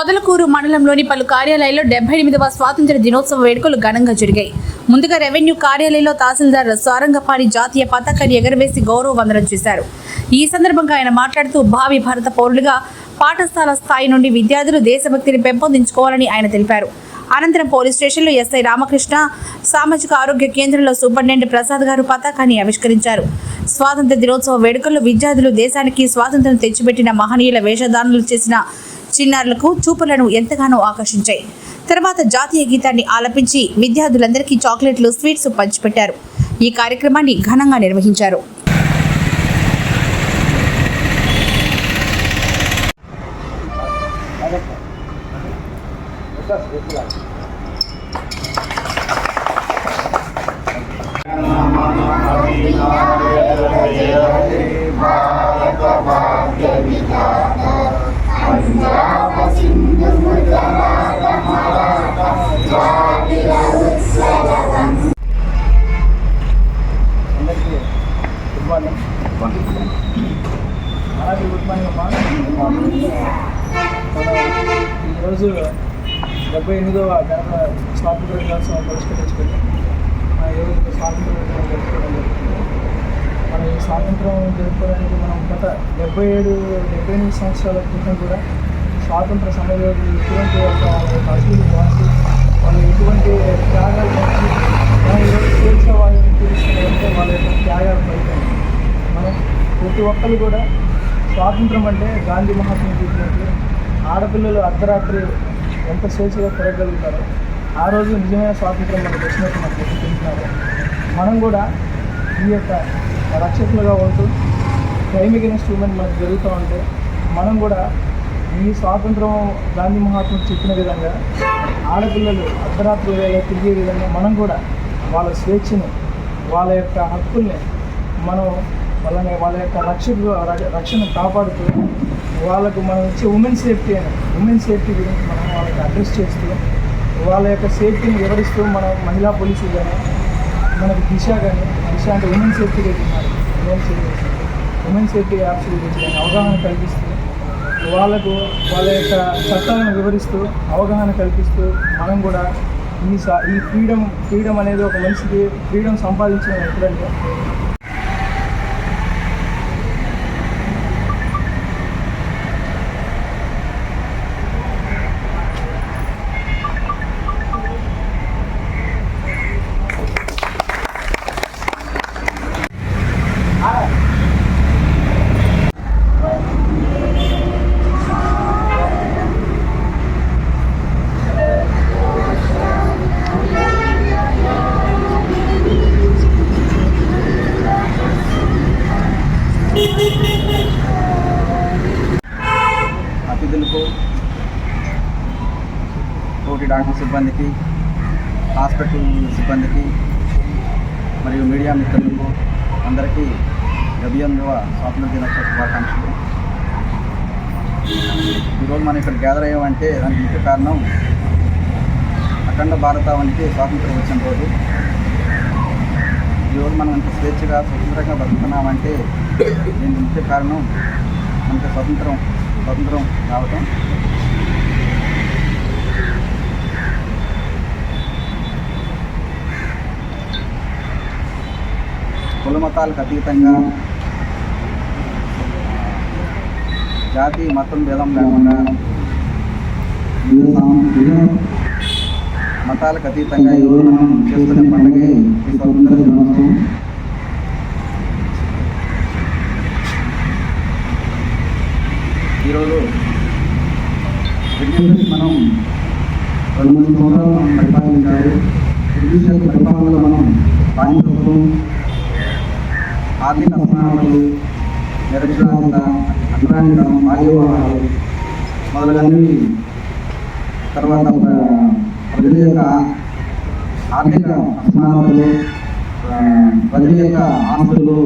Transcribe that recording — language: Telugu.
పొదలకూరు మండలంలోని పలు కార్యాలయాల్లో డెబ్బై ఎనిమిదవ స్వాతంత్ర దినోత్సవ వేడుకలు ఘనంగా జరిగాయి. ముందుగా రెవెన్యూ కార్యాలయంలో తహసీల్దార్ సారంగపాణి జాతీయ పతాకాన్ని ఎగరవేసి గౌరవ వందనం చేశారు. ఈ సందర్భంగా ఆయన మాట్లాడుతూ భావి భారత పౌరులుగా పాఠశాల స్థాయి నుండి విద్యార్థులు దేశభక్తిని పెంపొందించుకోవాలని ఆయన తెలిపారు. అనంతరం పోలీస్ స్టేషన్లో ఎస్ఐ రామకృష్ణ సామాజిక ఆరోగ్య కేంద్రంలో సూపరింటెండెంట్ ప్రసాద్ గారు పతాకాన్ని ఆవిష్కరించారు. స్వాతంత్ర దినోత్సవ వేడుకల్లో విద్యార్థులు దేశానికి స్వాతంత్రం తెచ్చిపెట్టిన మహనీయుల వేషధారణలు చేసిన చిన్నారులకు చూపులను ఎంతగానో ఆకర్షించాయి. తర్వాత జాతీయ గీతాన్ని ఆలపించి విద్యార్థులందరికీ చాక్లెట్లు స్వీట్స్ పంచిపెట్టారు. ఈ కార్యక్రమాన్ని ఘనంగా నిర్వహించారు. అందరికీ ఈరోజు డెబ్బై ఎనిమిదవ గణత స్వాతంత్ర దినోత్సవం పురస్కరించుకొని మన ఈరోజు స్వాతంత్ర దినోత్సవం జరుపుకోవడం జరుగుతుంది. మన ఈ స్వాతంత్రం జరుపుకోవడానికి మనం గత డెబ్బై ఏడు డెబ్బై ఎనిమిది సంవత్సరాల క్రితం కూడా స్వాతంత్ర సమయంలో ఎటువంటి ఒక వాళ్ళ యొక్క వాళ్ళు ఎటువంటి త్యాగాలు చేసి మనం ఈరోజు స్వేచ్ఛ వాయువుని వాళ్ళ యొక్క త్యాగాలు ఫలితం మనం ప్రతి ఒక్కరు కూడా స్వాతంత్రం అంటే గాంధీ మహాత్మ చెప్పినట్లు ఆడపిల్లలు అర్ధరాత్రి ఎంత స్వేచ్ఛగా తిరగలుగుతారో ఆ రోజు నిజమైన స్వాతంత్రం మనకు వచ్చినట్టు మనకు తెలుస్తున్నారు మనం కూడా ఈ యొక్క రక్షకులుగా ఉంటూ క్రైమ్ అగెనిస్ట్ ఉమెన్ మనకు జరుగుతూ ఉంటే మనం కూడా ఈ స్వాతంత్రం గాంధీ మహాత్ములు చెప్పిన విధంగా ఆడపిల్లలు అర్ధరాత్రి వేళ తిరిగే విధంగా మనం కూడా వాళ్ళ స్వేచ్ఛని వాళ్ళ యొక్క హక్కుల్ని మనం వాళ్ళని వాళ్ళ యొక్క రక్షకు రక్షణ కాపాడుతూ వాళ్ళకు మనం ఇచ్చే ఉమెన్ సేఫ్టీ అని ఉమెన్ సేఫ్టీ గురించి మనం వాళ్ళకి అడ్రస్ చేస్తూ వాళ్ళ యొక్క సేఫ్టీని వివరిస్తూ మన మహిళా పోలీసులు కానీ మనకి దిశ కానీ దిశ అంటే ఉమెన్ సేఫ్టీ గురించి women safety women safety apps గురించి కానీ అవగాహన కల్పిస్తూ వాళ్ళకు వాళ్ళ యొక్క చట్టాలను వివరిస్తూ అవగాహన కల్పిస్తూ మనం కూడా ఈ సా ఈ ఫ్రీడమ్ ఫ్రీడమ్ అనేది ఒక మనిషికి ఫ్రీడమ్ సంపాదించడం ఎప్పుడంటే అతిథులకు తోటి డాక్టర్ సిబ్బందికి హాస్పిటల్ సిబ్బందికి మరియు మీడియా మిత్రులకు అందరికీ డెబ్బై స్వాతంత్ర దినోత్సవ శుభాకాంక్షలు. ఈరోజు మనం ఇక్కడ గ్యాదర్ అయ్యామంటే దానికి ముఖ్య కారణం అఖండ భారతావనికి స్వాతంత్రం వచ్చిన రోజు. ఈరోజు మనం ఇంత స్వేచ్ఛగా స్వతంత్రంగా బతుకుతున్నామంటే దీనికి ముఖ్య కారణం మనకి స్వతంత్రం. స్వతంత్రం రావటం కుల మతాలకు అతీతంగా జాతి మతం భేదం లేకుండా మతాలకు అతీతంగా ఈరోజు మనం చేస్తున్న పండుగ ఈ స్వతంత్ర దినోత్సవం ఈరోజు బ్రిటిష్ మనం రెండు మూడు సంవత్సరాలు మనం పరిపాలించారు బ్రిటిష్ పరిపాలనలో మనం బానిసత్వం ఆర్థిక అసమానతలు నిరక్షరాస్యత అభిప్రాయం బాల్యవివాహాలు మొదలైనవి తర్వాత ప్ర- ప్రజల యొక్క ఆర్థిక అసమానాలు ప్రజల యొక్క ఆస్తులు